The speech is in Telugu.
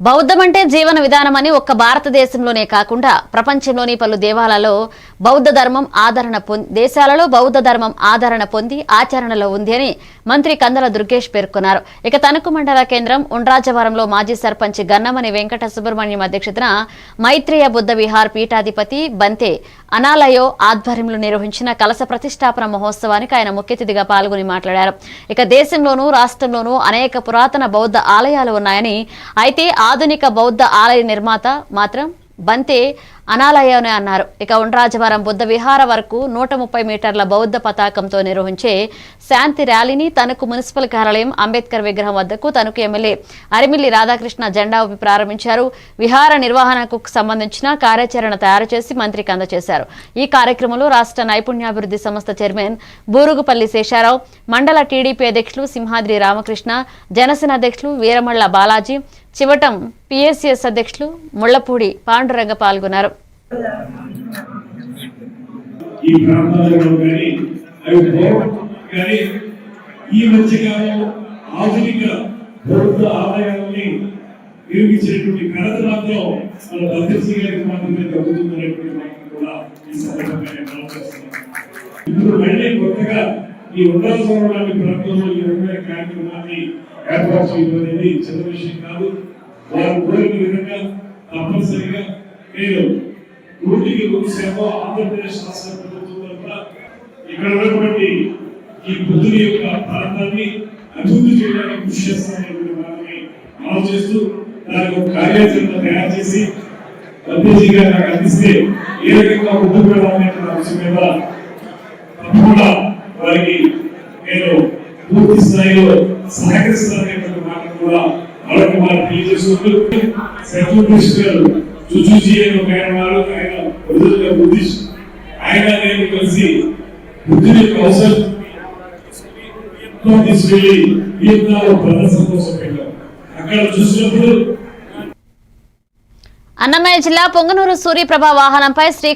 బౌద్ధం అంటే జీవన విధానమని ఒక్క భారతదేశంలోనే కాకుండా ప్రపంచంలోని పలు దేవాలలో బౌద్ధ ధర్మం ఆదరణ పొంది దేశాలలో బౌద్ధ ధర్మం ఆదరణ పొంది ఆచరణలో ఉంది అని మంత్రి కందల దుర్గేష్ పేర్కొన్నారు. ఇక తణుకు మండల కేంద్రం ఉండ్రాజవరంలో మాజీ సర్పంచ్ గన్నమని వెంకట సుబ్రహ్మణ్యం అధ్యక్షతన మైత్రేయ బుద్ధ విహార్ పీఠాధిపతి బంతే అనాలయో ఆధ్వర్యంలో నిర్వహించిన కలస ప్రతిష్టాపన మహోత్సవానికి ఆయన ముఖ్య అతిథిగా పాల్గొని మాట్లాడారు. ఇక దేశంలోనూ రాష్ట్రంలోనూ అనేక పురాతన బౌద్ధ ఆలయాలు ఉన్నాయని అయితే ఆధునిక బౌద్ధ ఆలయ నిర్మాత మాత్రం బంతే అనాలయనే అన్నారు. ఇక ఉండ్రాజవరం బుద్ధ విహార వరకు నూట ముప్పై మీటర్ల బౌద్ధ పతాకంతో నిర్వహించే శాంతి ర్యాలీని తణుకు మున్సిపల్ కార్యాలయం అంబేద్కర్ విగ్రహం వద్దకు తణుకు ఎమ్మెల్యే అరిమిల్లి రాధాకృష్ణ జెండా ఊపి ప్రారంభించారు. విహార నిర్వహణకు సంబంధించిన కార్యాచరణ తయారు చేసి మంత్రికి అందజేశారు. ఈ కార్యక్రమంలో రాష్ట్ర నైపుణ్యాభివృద్ధి సంస్థ చైర్మన్ బూరుగుపల్లి శేషారావు మండల టీడీపీ అధ్యక్షులు సింహాద్రి రామకృష్ణ జనసేన అధ్యక్షులు వీరమళ్ళ బాలాజీ చివటం పిఎస్సిఎస్ అధ్యక్షులు ముళ్ళపూడి పాండురంగ పాల్గొన్నారు. ఈ ప్రాంతాలలో కానీ అవి పూర్వం కానీ ఈ మధ్యకాలం ఆధునిక ప్రభుత్వ ఆలయాలని నిర్మించినటువంటి ఘనత మాత్రం మన భద్రశ్రీ గారికి మాత్రమే తగ్గుతుందనేటువంటి మాటను కూడా ఈ సందర్భంగా ఇప్పుడు మళ్ళీ కొత్తగా ఈ ఉండాల్సిన ప్రాంతంలో ఈ రకమైన కార్యక్రమాన్ని ఏర్పాటు చేయడం అనేది చిన్న విషయం కాదు. వారు కోరిన విధంగా తప్పనిసరిగా నూటికి ఆంధ్రప్రదేశ్ రాష్ట్ర ప్రభుత్వం తరఫున ఇక్కడ ఉన్నటువంటి ఈ బుద్ధుని యొక్క ప్రాంతాన్ని అభివృద్ధి చేయడానికి కృషి చేస్తామనేటువంటి మాటని ఆలోచిస్తూ చేస్తూ దానికి ఒక కార్యాచరణ తయారు చేసి గాంధీజీ గారు నాకు అందిస్తే ఏ రకంగా ముందుకు వెళ్ళాలనేటువంటి అంశం మీద తప్పకుండా వారికి నేను పూర్తి స్థాయిలో సహకరిస్తాననేటువంటి మాట కూడా మరొక మాట తెలియజేసుకుంటూ సెంట్రల్ మినిస్టర్ గారు చుచూజీ ఒక ఆయన ఆయన బుద్ధిస్ట్ ఆయన నేను కలిసి బుద్ధుని యొక్క అవసరం వియత్నాంలో ప్రదర్శన కోసం అక్కడ చూసినప్పుడు అన్నమయ్య జిల్లా పొంగనూరు సూర్యప్రభ వాహనంపై శ్రీ